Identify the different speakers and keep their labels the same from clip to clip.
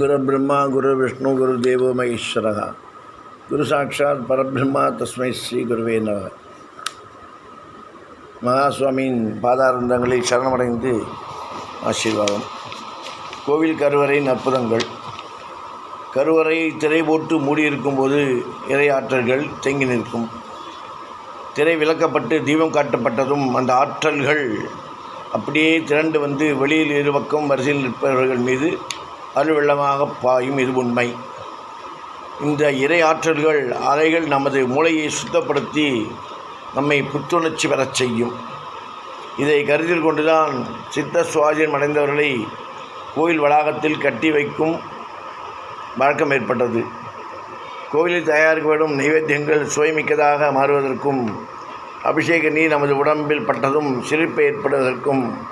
Speaker 1: குரு பிரம்மா குரு விஷ்ணு குரு தேவோ மகேஸ்வரகா குரு சாட்சாத் பரபிரம்மா தஸ்மை ஸ்ரீ குருவே நம மகாசுவாமியின் பாதாரந்தங்களில் சரணமடைந்து ஆசீர்வாதம். கோவில் கருவறையின் அற்புதங்கள். கருவறையை திரை போட்டு மூடியிருக்கும்போது இறையாற்றல்கள் தேங்கி நிற்கும். திரை விலக்கப்பட்டு தீபம் காட்டப்பட்டதும் அந்த ஆற்றல்கள் அப்படியே திரண்டு வந்து வெளியில் இருபக்கம் வரிசையில் நிற்பவர்கள் மீது அருவெள்ளமாக பாயும் இது உண்மை. இந்த இறை ஆற்றல்கள் அலைகள் நமது மூளையை சுத்தப்படுத்தி நம்மை புத்துணர்ச்சி பெறச் செய்யும். இதை கருத்தில் கொண்டுதான் சித்த சுவாதீனம் அடைந்தவர்களை கோயில் வளாகத்தில் கட்டி வைக்கும் வழக்கம் ஏற்பட்டது. கோவிலில் தயாரிக்கப்படும் நைவேத்தியங்கள் சுவைமிக்கதாக மாறுவதற்கும் அபிஷேக நீர் நமது உடம்பில் பட்டதும் சிரிப்பு ஏற்படுவதற்கும்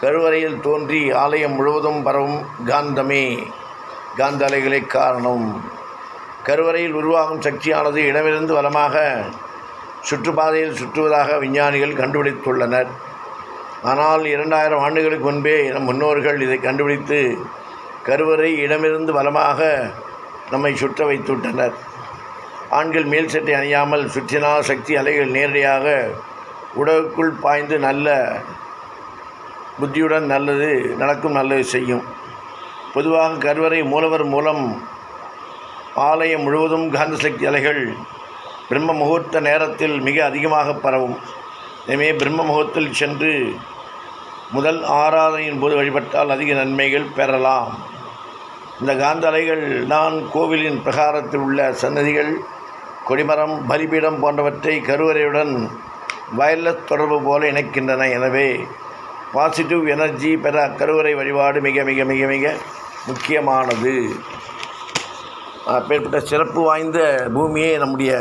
Speaker 1: கருவறையில் தோன்றி ஆலயம் முழுவதும் பரவும் காந்தமே. காந்த அலைகளே காரணம். கருவறையில் உருவாகும் சக்தியானது இடமிருந்து வளமாக சுற்றுப்பாதையில் சுற்றுவதாக விஞ்ஞானிகள் கண்டுபிடித்துள்ளனர். ஆனால் இரண்டாயிரம் ஆண்டுகளுக்கு முன்பே நம் முன்னோர்கள் இதை கண்டுபிடித்து கருவறை இடமிருந்து வளமாக நம்மை சுற்ற வைத்துவிட்டனர். ஆண்கள் மேல் சட்டை அணியாமல் சுற்றினால் சக்தி அலைகள் நேரடியாக உடலுக்குள் பாய்ந்து நல்ல புத்தியுடன் நல்லது நடக்கும் நல்லது செய்யும். பொதுவாக கருவறை மூலவர் மூலம் ஆலயம் முழுவதும் காந்த சக்தி அலைகள் பிரம்ம முகூர்த்த நேரத்தில் மிக அதிகமாக பரவும். எனவே பிரம்ம முகூர்த்தில் சென்று முதல் ஆராதனையின் போது வழிபட்டால் அதிக நன்மைகள் பெறலாம். இந்த காந்த அலைகள் தான் கோவிலின் பிரகாரத்தில் உள்ள சன்னதிகள் கொடிமரம் பலிபீடம் போன்றவற்றை கருவறையுடன் வயர்லெஸ் தொடர்பு போல இணைக்கின்றன. எனவே பாசிட்டிவ் எனர்ஜி பெற கருவறை வழிபாடு மிக மிக மிக மிக முக்கியமானது. அப்பேற்பட்ட சிறப்பு வாய்ந்த பூமியே நம்முடைய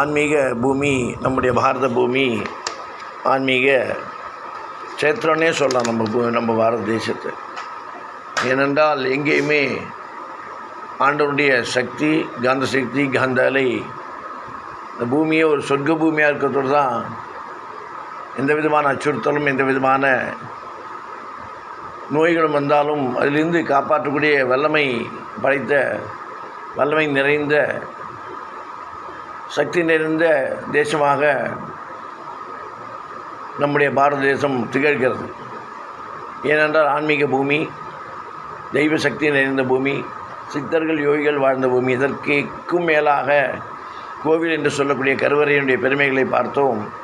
Speaker 1: ஆன்மீக பூமி நம்முடைய பாரத பூமி ஆன்மீக சேத்திரம்னே சொல்லலாம் நம்ம பூ நம்ம பாரத தேசத்தை. ஏனென்றால் எங்கேயுமே ஆண்டவனுடைய சக்தி காந்த சக்தி காந்த அலை இந்த பூமியே ஒரு சொர்க்க பூமியாக இருக்கிறதோடு தான் எந்த விதமான அச்சுறுத்தலும் எந்த விதமான நோய்களும் வந்தாலும் அதிலிருந்து காப்பாற்றக்கூடிய வல்லமை படைத்த வல்லமை நிறைந்த சக்தி நிறைந்த தேசமாக நம்முடைய பாரத தேசம் திகழ்கிறது. ஏனென்றால் ஆன்மீக பூமி தெய்வ சக்தி நிறைந்த பூமி சித்தர்கள் யோகிகள் வாழ்ந்த பூமி. இதற்கும் மேலாக கோவில் என்று சொல்லக்கூடிய கருவறையினுடைய பெருமைகளை பார்த்தோம்.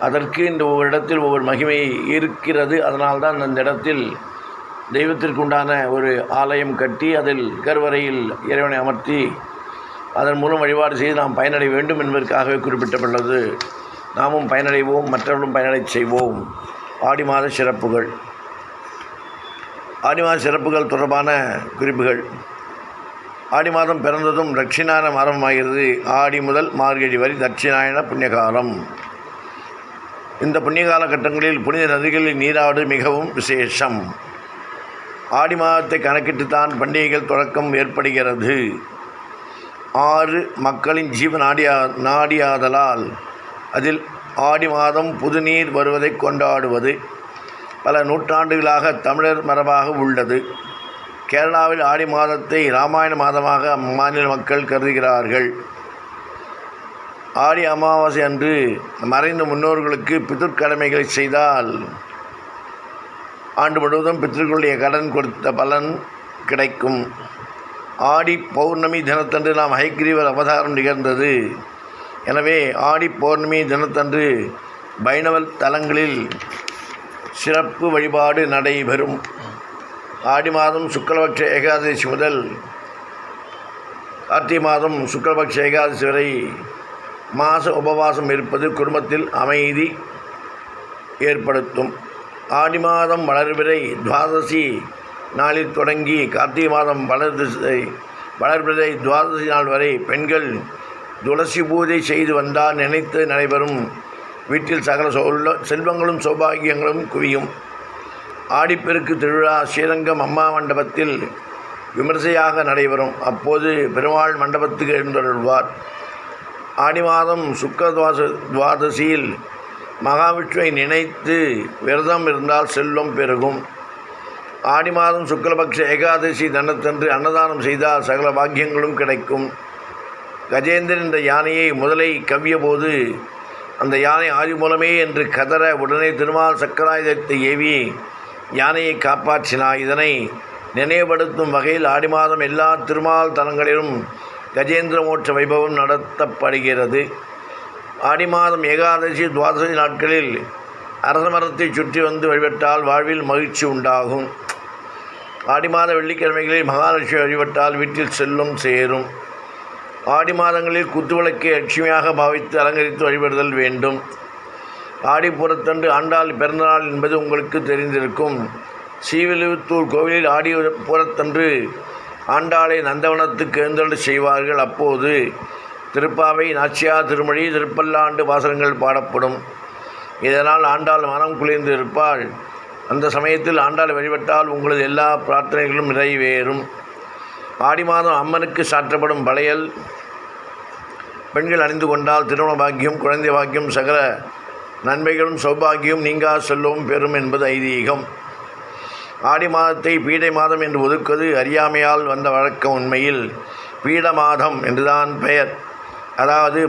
Speaker 1: அதற்கு இந்த ஒவ்வொரு இடத்தில் ஒவ்வொரு மகிமை இருக்கிறது. அதனால்தான் அந்த இடத்தில் தெய்வத்திற்குண்டான ஒரு ஆலயம் கட்டி அதில் கருவறையில் இறைவனை அமர்த்தி அதன் மூலம் வழிபாடு செய்து நாம் பயனடைய வேண்டும் என்பதற்காகவே குறிப்பிட்டப்பட்டுள்ளது. நாமும் பயனடைவோம் மற்றவர்களும் பயனடை செய்வோம். ஆடி மாத சிறப்புகள். ஆடி மாத சிறப்புகள் தொடர்பான குறிப்புகள். ஆடி மாதம் பிறந்ததும் தட்சிணாயனம் ஆரம்பமாகிறது ஆடி முதல் மார்கழி வரை தட்சிணாயன புண்ணியகாலம். இந்த புண்ணிய காலகட்டங்களில் புனித நதிகளில் நீராடு மிகவும் விசேஷம். ஆடி மாதத்தை கணக்கிட்டுத்தான் பண்டிகைகள் தொடக்கம் ஏற்படுகிறது. ஆறு மக்களின் ஜீவன் நாடியா நாடியாதலால் அதில் ஆடி மாதம் புதுநீர் வருவதை கொண்டாடுவது பல நூற்றாண்டுகளாக தமிழர் மரபாக உள்ளது. கேரளாவில் ஆடி மாதத்தை இராமாயண மாதமாக அம்மாநில மக்கள் கருதுகிறார்கள். ஆடி அமாவாசை அன்று மறைந்த முன்னோர்களுக்கு பித்திருக்கடமைகளை செய்தால் ஆண்டு முழுவதும் பித்திருக்களுடைய கடன் கொடுத்த பலன் கிடைக்கும். ஆடி பௌர்ணமி தினத்தன்று நாம் ஹைகிரீவர் அவதாரம் நிகழ்ந்தது. எனவே ஆடி பௌர்ணமி தினத்தன்று பைணவ தலங்களில் சிறப்பு வழிபாடு நடைபெறும். ஆடி மாதம் சுக்லபக்ஷ ஏகாதசி முதல் கார்த்திகை மாதம் சுக்லபக்ஷ ஏகாதசி வரை மாத உபவாசம் இருப்பது குடும்பத்தில் அமைதி ஏற்படுத்தும். ஆடி மாதம் வளர்பிறை துவாதசி நாளில் தொடங்கி கார்த்திகை மாதம் வளர்திசை வளர்பிறை துவாதசி நாள் வரை பெண்கள் துளசி பூஜை செய்து வந்தால் நினைத்து நடைபெறும். வீட்டில் சகல சொல்ல செல்வங்களும் சௌபாகியங்களும் குவியும். ஆடிப்பெருக்கு திருவிழா ஸ்ரீரங்கம் அம்மா மண்டபத்தில் விமர்சையாக நடைபெறும். அப்போது பெருமாள் மண்டபத்துக்கு எழுந்தருள்வார். ஆடி மாதம் சுக்க துவாச துவாதசியில் மகாவிஷ்ணுவை நினைத்து விரதம் இருந்தால் செல்வம் பெருகும். ஆடி மாதம் சுக்லபக்ஷ ஏகாதசி தனத்தன்று அன்னதானம் செய்தால் சகல பாக்கியங்களும் கிடைக்கும். கஜேந்திரன் என்ற யானையை முதலை கவ்விய போது அந்த யானை ஆதி மூலமே என்று கதற உடனே திருமால் சக்கராயுதத்தை ஏவி யானையை காப்பாற்றினார் இதனை நினைவுபடுத்தும் வகையில் ஆடி மாதம் எல்லா திருமால் தலங்களிலும் கஜேந்திர மோட்ச வைபவம் நடத்தப்படுகிறது. ஆடி மாதம் ஏகாதசி துவாதசி நாட்களில் அரச மரத்தை சுற்றி வந்து வழிபட்டால் வாழ்வில் மகிழ்ச்சி உண்டாகும். ஆடி மாத வெள்ளிக்கிழமைகளில் மகாலட்சுமி வழிபட்டால் வீட்டில் செல்லும் சேரும். ஆடி மாதங்களில் குத்துவிளக்கை லட்சுமியாக பாவித்து அலங்கரித்து வழிபடுதல் வேண்டும். ஆடிப்புறத்தன்று ஆண்டாள் பிறந்தநாள் என்பது உங்களுக்கு தெரிந்திருக்கும். ஸ்ரீவில்லிபுத்தூர் கோவிலில் ஆடி புறத்தன்று ஆண்டாளை நந்தவனத்துக்கு எழுந்தொழு செய்வார்கள். அப்போது திருப்பாவை நாச்சியா திருமொழி திருப்பல்லாண்டு வாசகங்கள் பாடப்படும். இதனால் ஆண்டாள் மனம் குளிர்ந்து இருப்பாள். அந்த சமயத்தில் ஆண்டாள் வழிபட்டால் உங்களது எல்லா பிரார்த்தனைகளும் நிறைவேறும். ஆடி மாதம் அம்மனுக்கு சாற்றப்படும் வளையல். பெண்கள் அணிந்து கொண்டால் திருமண பாக்கியம் குழந்தை பாக்கியம் சகல நன்மைகளும் சௌபாகியம் நீங்கா செல்லவும் பெறும் என்பது ஐதீகம். ஆடி மாதத்தை பீடை மாதம் என்று ஒதுக்குவது அறியாமையால் வந்த வழக்கம் உண்மையில் பீட மாதம் என்றுதான் பெயர். அதாவது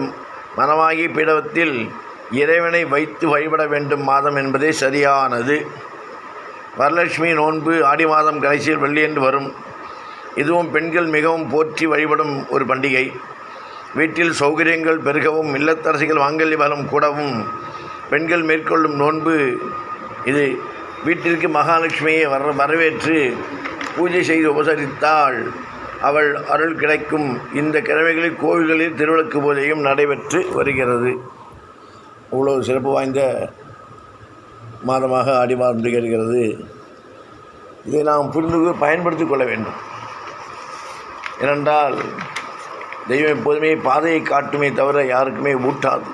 Speaker 1: மனமாகி பீடத்தில் இறைவனை வைத்து வழிபட வேண்டும் மாதம் என்பதே சரியானது. வரலட்சுமி நோன்பு ஆடி மாதம் கடைசியில் வெள்ளியன்று வரும். இதுவும் பெண்கள் மிகவும் போற்றி வழிபடும் ஒரு பண்டிகை. வீட்டில் சௌகரியங்கள் பெருகவும் இல்லத்தரசிகள் வாங்கல் பலம் கூடவும் பெண்கள் மேற்கொள்ளும் நோன்பு இது. வீட்டிற்கு மகாலட்சுமியை வர வரவேற்று பூஜை செய்து உபசரித்தால் அவள் அருள் கிடைக்கும் இந்த கிழமைகளில் கோவில்களில் திருவிளக்கு பூஜையும் நடைபெற்று வருகிறது. இவ்வளோ சிறப்பு வாய்ந்த மாதமாக ஆடி மாதம் திகழ்கிறது இதை நாம் புரிந்து பயன்படுத்தி கொள்ள வேண்டும். ஏனென்றால் தெய்வம் எப்போதுமே பாதையை காட்டுமே தவிர யாருக்குமே ஊட்டாது.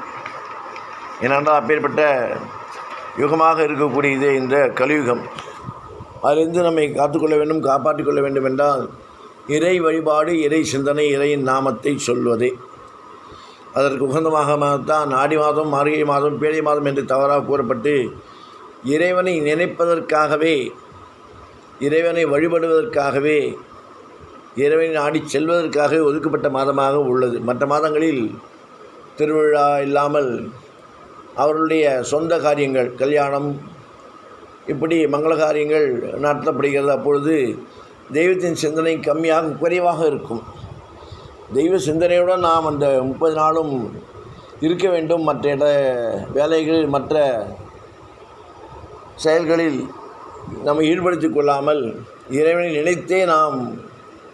Speaker 1: ஏனென்றால் அப்பேற்பட்ட யுகமாக இருக்கக்கூடியது இந்த கலியுகம். அதிலிருந்து நம்மை காத்துக்கொள்ள வேண்டும் காப்பாற்றிக் கொள்ள வேண்டும் என்றால் இறை வழிபாடு இறை சிந்தனை இறையின் நாமத்தை சொல்வதே. அதற்கு உகந்தமாகத்தான் ஆடி மாதம் மார்கழி மாதம் பேழை மாதம் என்று தவறாக கூறப்பட்டு இறைவனை நினைப்பதற்காகவே இறைவனை வழிபடுவதற்காகவே இறைவனை நாடி செல்வதற்காகவே ஒதுக்கப்பட்ட மாதமாக உள்ளது. மற்ற மாதங்களில் திருவிழா இல்லாமல் அவர்களுடைய சொந்த காரியங்கள் கல்யாணம் இப்படி மங்கள காரியங்கள் நடத்தப்படுகிறது. அப்பொழுது தெய்வத்தின் சிந்தனை கம்மியாக குறைவாக இருக்கும். தெய்வ சிந்தனையுடன் நாம் அந்த முப்பது நாளும் இருக்க வேண்டும். மற்ற இட வேலைகள் மற்ற செயல்களில் நம்ம ஈடுபடுத்தி கொள்ளாமல் இறைவனை நினைத்தே நாம்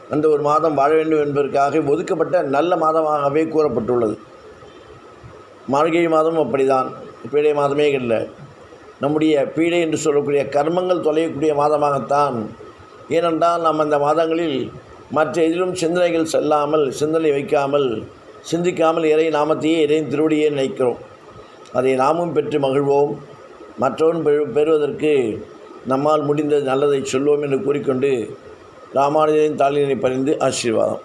Speaker 1: அந்த ஒரு மாதம் வாழ வேண்டும் என்பதற்காக ஒதுக்கப்பட்ட நல்ல மாதமாகவே கூறப்பட்டுள்ளது. மார்கழி மாதம் அப்படிதான். பீடை மாதமே இல்லை. நம்முடைய பீடை என்று சொல்லக்கூடிய கர்மங்கள் தொலையக்கூடிய மாதமாகத்தான். ஏனென்றால் நாம் அந்த மாதங்களில் மற்ற எதிலும் சிந்தனைகள் செல்லாமல் சிந்தனை வைக்காமல் சிந்திக்காமல் இறை நாமத்தையே இறையின் திருவடியே நினைக்கிறோம். அதை நாமும் பெற்று மகிழ்வோம். மற்றவன் பெறு பெறுவதற்கு நம்மால் முடிந்த நல்லதை சொல்வோம் என்று கூறிக்கொண்டு ராமானுஜரின் தாளினை பறிந்து ஆசீர்வாதம்.